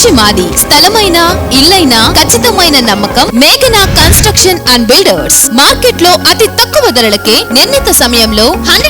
కృషి మాది. స్థలమైన ఇల్లైన ఖచ్చితమైన నమ్మకం మేఘనా కన్స్ట్రక్షన్ అండ్ బిల్డర్స్. మార్కెట్లో అతి తక్కువ ధరలకే నిర్ణీత సమయంలో హండ్రెడ్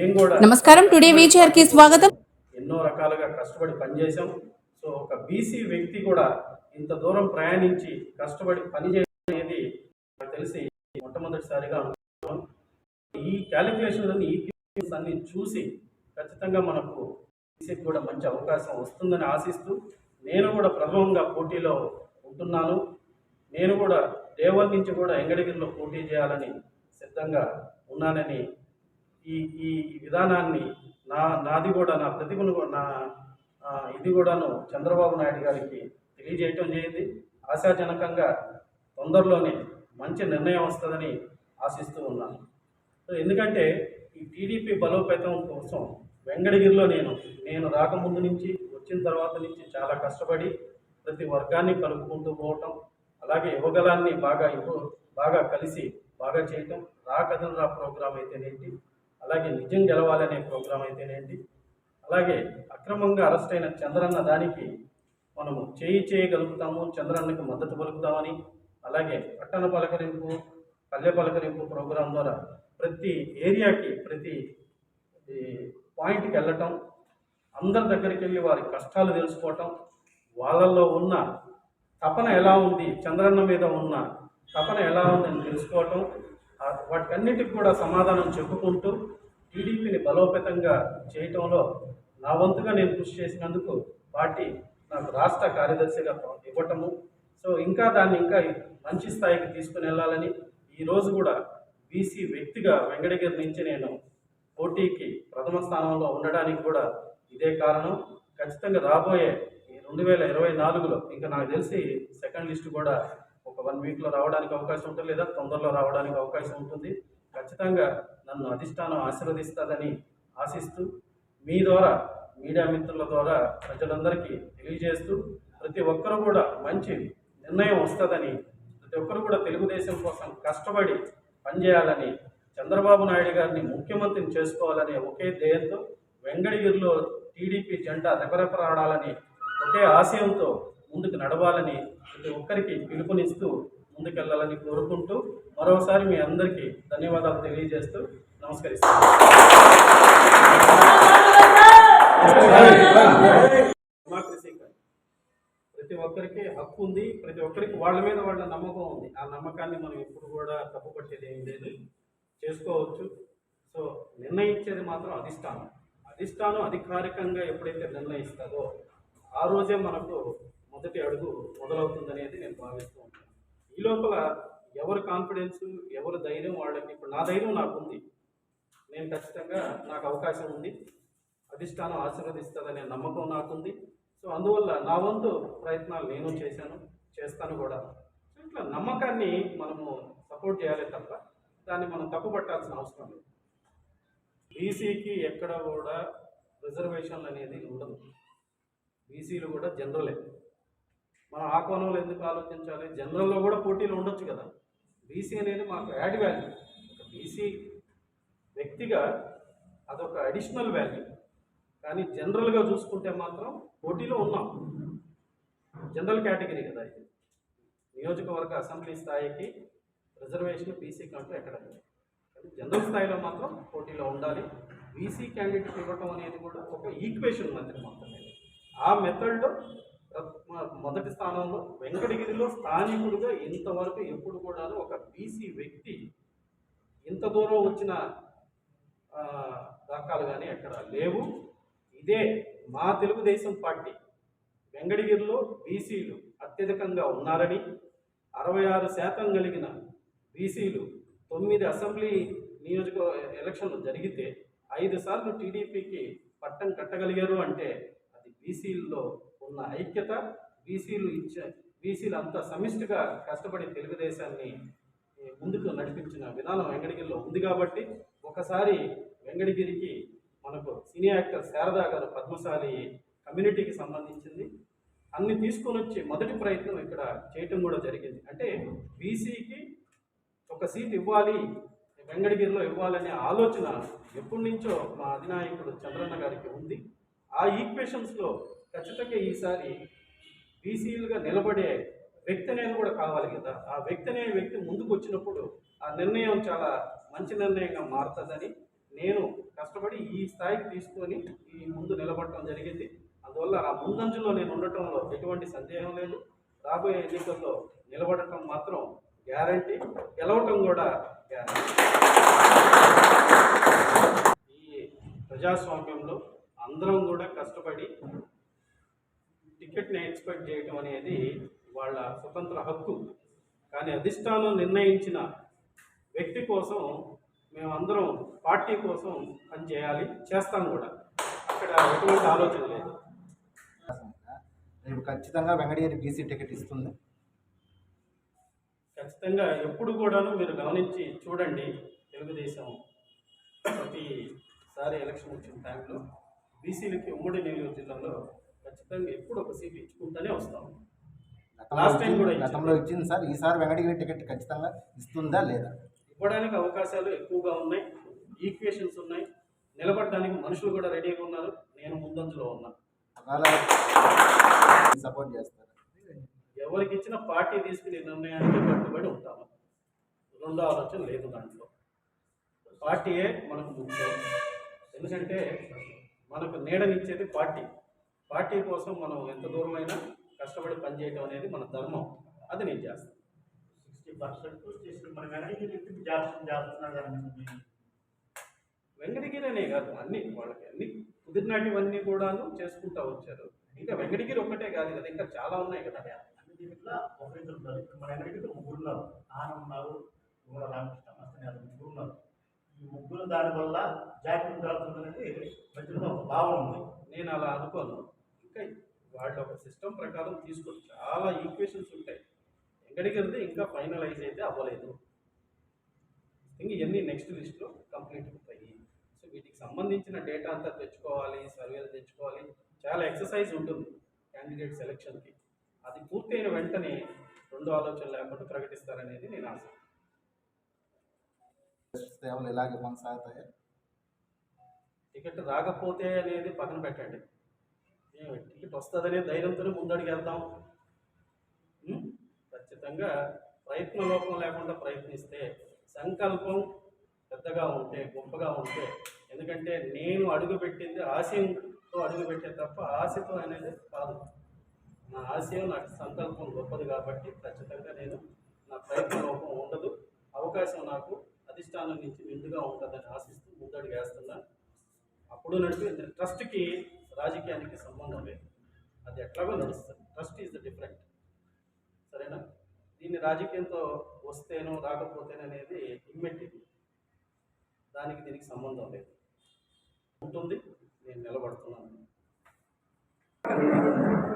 నమస్కారం టుడే వీచర్కి స్వాగతం. ఎన్నో రకాలుగా కష్టపడి పనిచేసాం సో ఒక బీసీ వ్యక్తి కూడా ఇంత దూరం ప్రయాణించి కష్టపడి పనిచేయడం అనేది నాకు తెలిసి మొట్టమొదటిసారిగా ఈ క్యాలిక్యులేషన్స్ అన్ని ఈ అన్ని చూసి ఖచ్చితంగా మనకు బీసీకి కూడా మంచి అవకాశం వస్తుందని ఆశిస్తూ నేను కూడా ప్రథమంగా పోటీలో ఉంటున్నాను. నేను కూడా దేవల్ నుంచి కూడా ఎంగడగిరిలో పోటీ చేయాలని సిద్ధంగా ఉన్నానని ఈ ఈ విధానాన్ని నా నాది కూడా నా ప్రతిభను నా ఇది కూడాను చంద్రబాబు నాయుడు గారికి తెలియజేయటం జరిగింది. ఆశాజనకంగా తొందరలోనే మంచి నిర్ణయం వస్తుందని ఆశిస్తూ ఉన్నాను. సో ఎందుకంటే ఈ టీడీపీ బలోపేతం కోసం వెంగడగిరిలో నేను నేను రాకముందు నుంచి వచ్చిన తర్వాత నుంచి చాలా కష్టపడి ప్రతి వర్గాన్ని కలుపుకుంటూ పోవటం అలాగే యువగలాన్ని బాగా ఇవ్వ బాగా కలిసి బాగా చేయటం రా కథలు రా ప్రోగ్రాం అయితేనేంటి అలాగే నిజం గెలవాలనే ప్రోగ్రాం అయితేనేంటి? అలాగే అక్రమంగా అరెస్ట్ అయిన చంద్రన్న దానికి మనము చేయి చేయగలుగుతాము చంద్రన్నకి మద్దతు పలుకుతామని. అలాగే పట్టణ పలకరింపు పల్లె పలకరింపు ప్రోగ్రాం ద్వారా ప్రతి ఏరియాకి ప్రతి పాయింట్కి వెళ్ళటం అందరి దగ్గరికి వెళ్ళి వారి కష్టాలు తెలుసుకోవటం వాళ్ళల్లో ఉన్న తపన ఎలా ఉంది చంద్రన్న మీద ఉన్న తపన ఎలా ఉందని తెలుసుకోవటం వాటికన్నిటికి కూడా సమాధానం చెప్పుకుంటూ టీడీపీని బలోపేతంగా చేయటంలో నా వంతుగా నేను కృషి చేసినందుకు పార్టీ నాకు రాష్ట్ర కార్యదర్శిగా ఇవ్వటము. సో ఇంకా దాన్ని ఇంకా మంచి స్థాయికి తీసుకుని వెళ్ళాలని ఈరోజు కూడా బీసీ వ్యక్తిగా వెంకటగిరి నుంచి నేను పోటీకి ప్రథమ స్థానంలో ఉండడానికి కూడా ఇదే కారణం. ఖచ్చితంగా రాబోయే ఈ రెండు వేల ఇరవై నాలుగులో ఇంకా నాకు తెలిసి సెకండ్ లిస్ట్ కూడా ఒక వన్ వీక్లో రావడానికి అవకాశం ఉంటుంది లేదా తొందరలో రావడానికి అవకాశం ఉంటుంది. ఖచ్చితంగా నన్ను అధిష్టానం ఆశీర్వదిస్తుందని ఆశిస్తూ మీ ద్వారా మీడియా మిత్రుల ద్వారా ప్రజలందరికీ తెలియజేస్తూ ప్రతి ఒక్కరూ కూడా మంచి నిర్ణయం వస్తుందని ప్రతి ఒక్కరు కూడా తెలుగుదేశం కోసం కష్టపడి పనిచేయాలని చంద్రబాబు నాయుడు గారిని ముఖ్యమంత్రిని చేసుకోవాలనే ఒకే ధ్యేయంతో వెంగళగిరిలో టీడీపీ జెండా రెపరెపరాడాలని ఒకే ఆశయంతో ముందుకు నడవాలని ప్రతి ఒక్కరికి పిలుపునిస్తూ ముందుకెళ్ళాలని కోరుకుంటూ మరోసారి మీ అందరికీ ధన్యవాదాలు తెలియజేస్తూ నమస్కరిస్తాను. ప్రతి ఒక్కరికి హక్కు ఉంది ప్రతి ఒక్కరికి వాళ్ళ మీద వాళ్ళ నమ్మకం ఉంది. ఆ నమ్మకాన్ని మనం ఎప్పుడు కూడా తప్పుపట్టేది ఏం లేదు. చేసుకోవచ్చు. సో నిర్ణయించేది మాత్రం అధిష్టానం. అధిష్టానం అధికారికంగా ఎప్పుడైతే నిర్ణయిస్తుందో ఆ రోజే మనకు మొదటి అడుగు మొదలవుతుందనేది నేను భావిస్తూ ఉంటాను. ఈ లోపల ఎవరి కాన్ఫిడెన్స్ ఎవరి ధైర్యం వాళ్ళకి ఇప్పుడు నా ధైర్యం నాకు ఉంది నేను ఖచ్చితంగా నాకు అవకాశం ఉంది. అధిష్టానం ఆశీర్వదిస్తుందనే నమ్మకం నాకుంది. సో అందువల్ల నా వంతు ప్రయత్నాలు నేను చేశాను చేస్తాను కూడా. సో ఇట్లా నమ్మకాన్ని మనము సపోర్ట్ చేయాలి తప్ప దాన్ని మనం తప్పు పట్టాల్సిన అవసరం లేదు. బీసీకి ఎక్కడ కూడా రిజర్వేషన్లు అనేది ఉండదు. బీసీలు కూడా జనరలే మనం ఆ కోణంలో ఎందుకు ఆలోచించాలి? జనరల్లో కూడా పోటీలు ఉండొచ్చు కదా. బీసీ అనేది మాకు యాడ్ వాల్యూ ఒక బీసీ వ్యక్తిగా అదొక అడిషనల్ వాల్యూ కానీ జనరల్గా చూసుకుంటే మాత్రం పోటీలో ఉన్నాం. జనరల్ కేటగిరీ కదా ఇది. నియోజకవర్గ అసెంబ్లీ స్థాయికి రిజర్వేషన్ బీసీ కంటూ ఎక్కడ కానీ జనరల్ స్థాయిలో మాత్రం పోటీలో ఉండాలి. బీసీ క్యాండిడేట్ ఇవ్వటం అనేది కూడా ఒక ఈక్వేషన్ మధ్య మాత్రమే. ఆ మెథడ్లో మొదటి స్థానంలో వెంకటగిరిలో స్థానికుడిగా ఇంతవరకు ఎప్పుడు కూడా ఒక బీసీ వ్యక్తి ఇంత దూరం వచ్చిన ఆ, దాఖలు కానీ ఎక్కడ లేవు. ఇదే మా తెలుగుదేశం పార్టీ వెంగడగిరిలో బీసీలు అత్యధికంగా ఉన్నారని అరవై ఆరు శాతం కలిగిన బీసీలు తొమ్మిది అసెంబ్లీ నియోజక ఎలక్షన్లు జరిగితే ఐదు సార్లు టీడీపీకి పట్టం కట్టగలిగారు అంటే అది బీసీల్లో ఉన్న ఐక్యత బీసీలు ఇచ్చే బీసీలు అంతా సమిష్టిగా కష్టపడి తెలుగుదేశాన్ని ముందుకు నడిపించిన విధానం వెంకటగిరిలో ఉంది కాబట్టి ఒకసారి వెంకటగిరికి మనకు సినీ యాక్టర్ శారదా గారు పద్మశాలి కమ్యూనిటీకి సంబంధించింది. అన్ని తీసుకొని వచ్చి మొదటి ప్రయత్నం ఇక్కడ చేయటం కూడా జరిగింది. అంటే బీసీకి ఒక సీట్ ఇవ్వాలి వెంకటగిరిలో ఇవ్వాలనే ఆలోచన ఎప్పటి నుంచో మా అధినాయకుడు చంద్రన్న గారికి ఉంది. ఆ ఈక్వేషన్స్లో ఖచ్చితంగా ఈసారి బీసీలుగా నిలబడే వ్యక్తి అనేది కూడా కావాలి కదా. ఆ వ్యక్తి అనే వ్యక్తి ముందుకు వచ్చినప్పుడు ఆ నిర్ణయం చాలా మంచి నిర్ణయంగా మారుతుందని నేను కష్టపడి ఈ స్థాయికి తీసుకొని ఈ ముందు నిలబడటం జరిగింది. అందువల్ల ఆ ముందంజలో నేను ఉండటంలో ఎటువంటి సందేహం లేదు. రాబోయే ఎన్నికల్లో నిలబడటం మాత్రం గ్యారంటీ గెలవటం కూడా గ్యారంటీ. ఈ ప్రజాస్వామ్యంలో అందరం కూడా కష్టపడి టికెట్ని ఎక్స్పెక్ట్ చేయటం అనేది వాళ్ళ స్వతంత్ర హక్కు. కానీ అధిష్టానం నిర్ణయించిన వ్యక్తి కోసం మేమందరం పార్టీ కోసం పనిచేయాలి చేస్తాం కూడా. అక్కడ ఎటువంటి ఆలోచన లేదు. రేపు ఖచ్చితంగా వెంకటగిరి బీసీ టికెట్ ఇస్తుంది. ఖచ్చితంగా ఎప్పుడు కూడాను మీరు గమనించి చూడండి తెలుగుదేశం ప్రతిసారి ఎలక్షన్ వచ్చిన టైంలో బీసీలకి ఉమ్మడి నెల్లూరు జిల్లాలో ఖచ్చితంగా ఎప్పుడు ఒక సీట్ ఇచ్చుకుంటూనే వస్తాం. time ఇచ్చింది- కూడా. గతంలో ఇచ్చింది సార్. ఈసారి వెంకటగిరి టికెట్ ఖచ్చితంగా ఇస్తుందా లేదా? ఇవ్వడానికి అవకాశాలు ఎక్కువగా ఉన్నాయి. ఈక్వేషన్స్ ఉన్నాయి. నిలబడడానికి మనుషులు కూడా రెడీగా ఉన్నారు. నేను ముందంజలో ఉన్నా. సపోర్ట్ చేస్తారు? ఎవరికి ఇచ్చిన పార్టీ తీసుకునే నిర్ణయానికి కట్టుబడి ఉంటాము. రెండో ఆలోచన లేదు దాంట్లో. పార్టీయే మనకు ముఖ్యం. ఎందుకంటే మనకు నీడనిచ్చేది పార్టీ. పార్టీ కోసం మనం ఎంత దూరమైనా కష్టపడి పనిచేయడం అనేది మన ధర్మం. అది నేను చేస్తాను. సిక్స్టీ పర్సెంట్ మన చేస్తున్నారు వెంకటగిరి అనే కాదు అన్ని వాళ్ళకి అన్ని కుదిరినటివన్నీ కూడాను చేసుకుంటా వచ్చారు. ఇంకా వెంకటగిరి ఒక్కటే కాదు కదా ఇంకా చాలా ఉన్నాయి కదా. దీంట్లో ఒకరిద్దరు ఉన్నారు ఇప్పుడు మన వెనక్కి ముగ్గురు ఉన్నారు. ఆన ఉన్నారు రామకృష్ణ మస్తని ముగ్గురు ఉన్నారు. ఈ ముగ్గురు దాని వల్ల జాగ్రత్త జరుగుతుందనేది మధ్యలో ఒక భావన ఉంది. నేను అలా అనుకోను. ఇంకా వాళ్ళ ఒక సిస్టమ్ ప్రకారం తీసుకొని చాలా ఈక్వేషన్స్ ఉంటాయి. వెంకటగిరిది ఇంకా ఫైనలైజ్ అయితే అవ్వలేదు. ఇంక ఇవన్నీ నెక్స్ట్ లిస్ట్లో కంప్లీట్ అవుతాయి. సో వీటికి సంబంధించిన డేటా అంతా తెచ్చుకోవాలి సర్వేలు తెచ్చుకోవాలి. చాలా ఎక్సర్సైజ్ ఉంటుంది క్యాండిడేట్ సెలక్షన్కి అది పూర్తయిన వెంటనే రెండు ఆలోచన లేకుండా ప్రకటిస్తారనేది నేను ఆశ సేవలు ఇలాగే కొనసాగుతాయి? టికెట్ రాకపోతే అనేది పక్కన పెట్టండి. టికెట్ వస్తుందనే ధైర్యంతోనే ముందడికి వెళ్తాం ఖచ్చితంగా ప్రయత్న లోపం లేకుండా ప్రయత్నిస్తే సంకల్పం పెద్దగా ఉంటే గొప్పగా ఉంటే ఎందుకంటే నేను అడుగుపెట్టింది ఆశయంతో అడుగుపెట్టే తప్ప ఆశతో అనేది కాదు. నా ఆశయం నాకు సంకల్పం గొప్పది కాబట్టి ఖచ్చితంగా నేను నా ప్రయత్న లోపం ఉండదు. అవకాశం నాకు అధిష్టానం నుంచి నిండుగా ఉంటుందని ఆశిస్తూ ముందడుగు వేస్తున్నాను అప్పుడు నడిపి ట్రస్ట్కి రాజకీయానికి సంబంధం లేదు. అది ఎట్లాగో నడుస్తుంది. ట్రస్ట్ ఈజ్ ద డిఫరెంట్ సరేనా? దీన్ని రాజకీయంతో వస్తేనో రాకపోతేనో అనేది ఇమ్మెట్టివ్. దానికి దీనికి సంబంధం లేదు. ఉంటుంది. నేను నిలబడుతున్నాను.